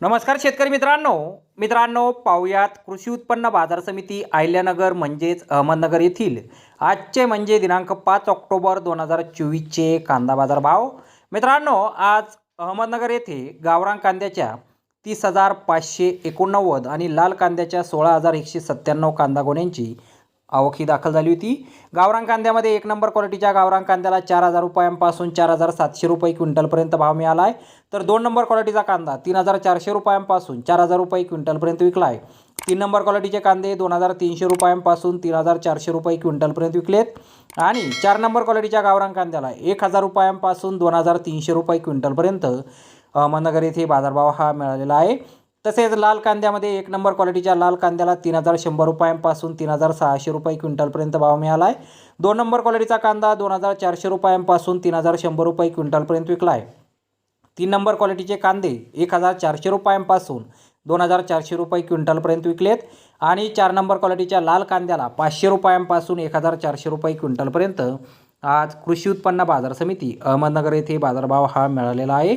नमस्कार शेतकरी मित्रांनो. मित्रांनो पाहुयात कृषी उत्पन्न बाजार समिती आयल्यानगर म्हणजेच अहमदनगर येथील. आजचे म्हणजे दिनांक पाच ऑक्टोबर दोन हजार चोवीसचे कांदा बाजार भाव. मित्रांनो आज अहमदनगर येथे गावरान कांद्याच्या तीस हजार पाचशे एकोणनव्वद आणि लाल कांद्याच्या सोळा हजार एकशे सत्त्याण्णव कांदा गोण्यांची आवक ही दाखल झाली होती. गावरान कांद्यामध्ये एक नंबर क्वालिटीच्या गावरान कांद्याला चार हजार रुपयांपासून चार हजार सातशे रुपये क्विंटलपर्यंत भाव मिळाला आहे. तर दोन नंबर क्वालिटीचा कांदा तीन हजार चारशे रुपयांपासून चार हजार रुपये क्विंटलपर्यंत विकला आहे. तीन नंबर क्वालिटीचे कांदे दोन हजार तीनशे रुपयांपासून तीन हजार चारशे रुपये क्विंटलपर्यंत विकलेत. आणि चार नंबर क्वालिटीच्या गावरान कांद्याला एक हजार रुपयांपासून दोन हजार तीनशे रुपये क्विंटलपर्यंत अहमदनगर येथे बाजारभाव हा मिळालेला आहे. तसेच लाल कांद्यामध्ये एक नंबर क्वालिटीच्या लाल कांद्याला तीन हजार शंभर रुपयांपासून तीन हजार सहाशे रुपये क्विंटलपर्यंत भाव मिळाला आहे दोन नंबर क्वालिटीचा कांदा दोन हजार चारशे रुपयांपासून तीन हजार शंभर रुपये क्विंटलपर्यंत विकला आहे तीन नंबर क्वालिटीचे कांदे एक हजार चारशे रुपयांपासून दोन हजार चारशे रुपये क्विंटलपर्यंत विकलेत. आणि चार नंबर क्वालिटीच्या लाल कांद्याला पाचशे रुपयांपासून एक हजार चारशे रुपये क्विंटलपर्यंत आज कृषी उत्पन्न बाजार समिती अहमदनगर येथे बाजारभाव हा मिळालेला आहे.